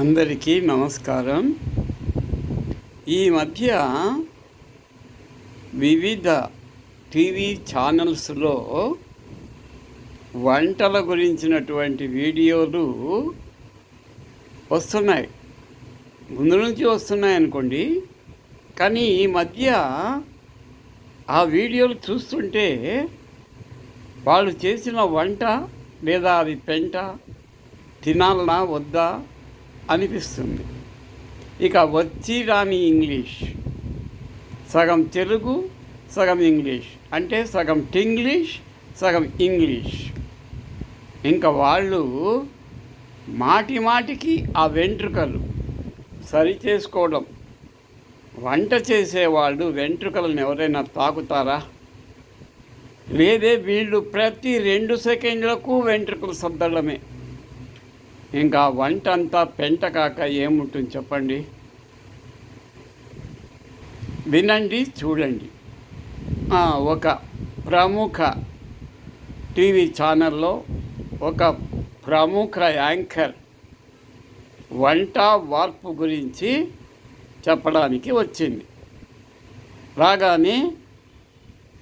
అందరికీ నమస్కారం. ఈ మధ్య వివిధ టీవీ ఛానల్స్లో వంటల గురించినటువంటి వీడియోలు వస్తున్నాయి. ముందు నుంచి వస్తున్నాయి అనుకోండి. కానీ ఈ మధ్య ఆ వీడియోలు చూస్తుంటే వాళ్ళు చేసిన వంట లేదా అది పెంట తినాలనా వద్దా అనిపిస్తుంది. ఇక వచ్చి రాని ఇంగ్లీష్. సగం తెలుగు సగం ఇంగ్లీష్. అంటే సగం టింగ్లీష్ సగం ఇంగ్లీష్. ఇంకా వాళ్ళు మాటి మాటికి ఆ వెంట్రుకలు సరి చేసుకోవడం. వంట చేసేవాళ్ళు వెంట్రుకలను ఎవరైనా తాకుతారా? లేదే వీళ్ళు ప్రతి రెండు సెకండ్లకు వెంట్రుకలు సర్దడమే. ఇంకా వంట అంతా పెంట కాక ఏముంటుంది చెప్పండి? వినండి చూడండి. ఒక ప్రముఖ టీవీ ఛానల్లో ఒక ప్రముఖ యాంకర్ వంట వార్పు గురించి చెప్పడానికి వచ్చింది. రాగానే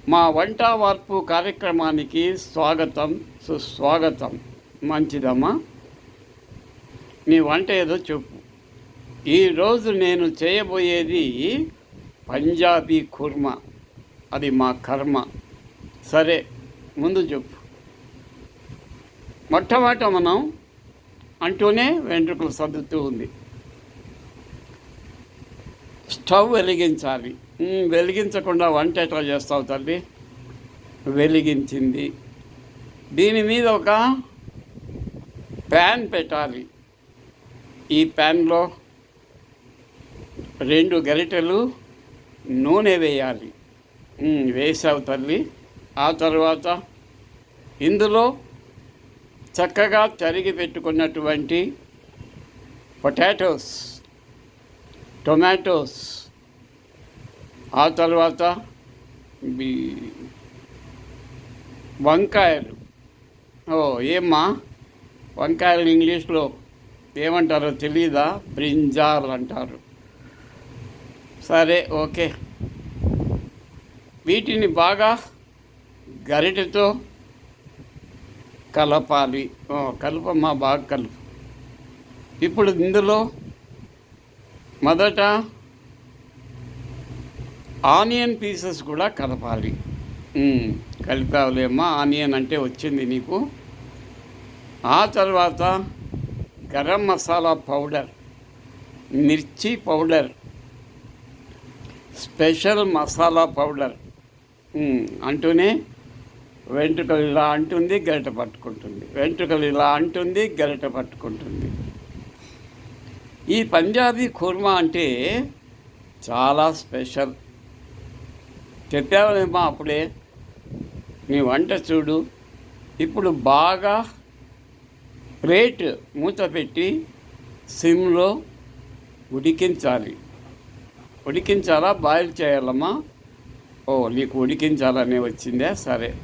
మా వంట వార్పు కార్యక్రమానికి స్వాగతం సుస్వాగతం. మంచిదమ్మా? నీ వంట ఏదో చెప్పు. ఈరోజు నేను చేయబోయేది పంజాబీ కుర్మా. అది మా కర్మ. సరే ముందు చెప్పు. మొట్టమొదట మనం అంటూనే వెంట్రుకలు సర్దుతూ ఉంది. స్టవ్ వెలిగించాలి. వెలిగించకుండా వంట ఎట్లా చేస్తావు తల్లి? వెలిగించింది. దీని మీద ఒక ప్యాన్ పెట్టాలి. ఈ ప్యాన్లో రెండు గరిటెలు నూనె వేయాలి. వేసావు తల్లి. ఆ తర్వాత ఇందులో చక్కగా తరిగి పెట్టుకున్నటువంటి పొటాటోస్ టొమాటోస్ ఆ తర్వాత వంకాయలు. ఓ ఏమ్మా? వంకాయలు ఇంగ్లీష్లో ఏమంటారో తెలీదా? బ్రింజాల్ అంటారు. సరే ఓకే. వీటిని బాగా గరిటెతో కలపాలి. కలపమ్మా బాగా కలుపు. ఇప్పుడు ఇందులో మొదట ఆనియన్ పీసెస్ కూడా కలపాలి. కలిపావులేమ్మా ఆనియన్ అంటే వచ్చింది నీకు. ఆ తర్వాత garam masala powder mirchi powder special masala powder అంటూనే వెంట్రుకలు ఇలా అంటుంది గరిట పట్టుకుంటుంది. వెంట్రుకలు ఇలా అంటుంది గరిట పట్టుకుంటుంది. ఈ పంజాబీ కుర్మా అంటే చాలా స్పెషల్. చెప్పావులేమా అప్పుడే? నీ వంట చూడు. ఇప్పుడు బాగా ప్లేట్ మూత పెట్టి సిమ్లో ఉడికించాలి. ఉడికించాలా? బాయిల్ చేయాలమ్మా? ఓ నీకు ఉడికించాలనే వచ్చిందే? సరే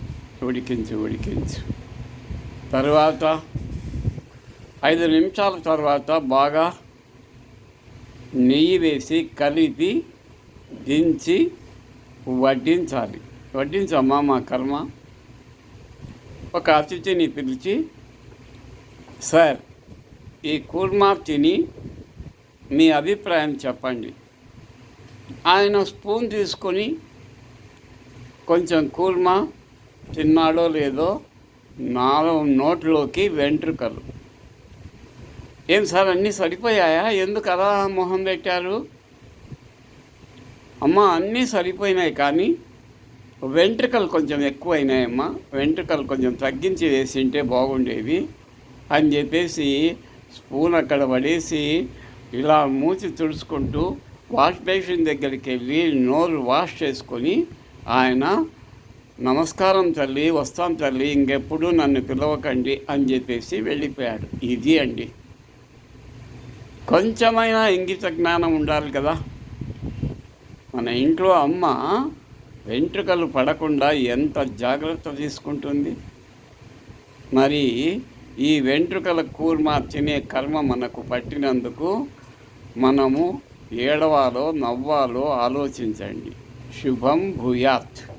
ఉడికించు ఉడికించు. తర్వాత ఐదు నిమిషాల తర్వాత బాగా నెయ్యి వేసి కలిపి దించి వడ్డించాలి. వడ్డించమ్మా మా కర్మ? ఒక అతిథిని పిలిచి సార్ ఈ కూర్మా తిని మీ అభిప్రాయం చెప్పండి. ఆయన స్పూన్ తీసుకొని కొంచెం కూర్మా తిన్నాడో లేదో నాలుగు నోట్లోకి వెంట్రుకలు. ఏం సార్ అన్నీ సరిపోయాయా? ఎందుకు అలా మొహం పెట్టారు? అమ్మ అన్నీ సరిపోయినాయి కానీ వెంట్రుకలు కొంచెం ఎక్కువైనాయమ్మా. వెంట్రుకలు కొంచెం తగ్గించి వేసింటే బాగుండేవి. అని చెప్పేసి స్పూన్ అక్కడ పడేసి ఇలా మూతి తుడుచుకుంటూ వాష్ బేసిన్ దగ్గరికి వెళ్ళి నోరు వాష్ చేసుకొని ఆయన నమస్కారం తల్లి వస్తాం తల్లి ఇంకెప్పుడు నన్ను పిలవకండి అని చెప్పేసి వెళ్ళిపోయాడు. ఇది అండి. కొంచెమైనా ఇంగిత జ్ఞానం ఉండాలి కదా. మన ఇంట్లో అమ్మ వెంట్రుకలు పడకుండా ఎంత జాగ్రత్త తీసుకుంటుంది? మరి ఈ వెంట్రుకల కూర్మ తినే కర్మ మనకు పట్టినందుకు మనము ఏడవాలో నవ్వాలో ఆలోచించండి. శుభం భూయాత్.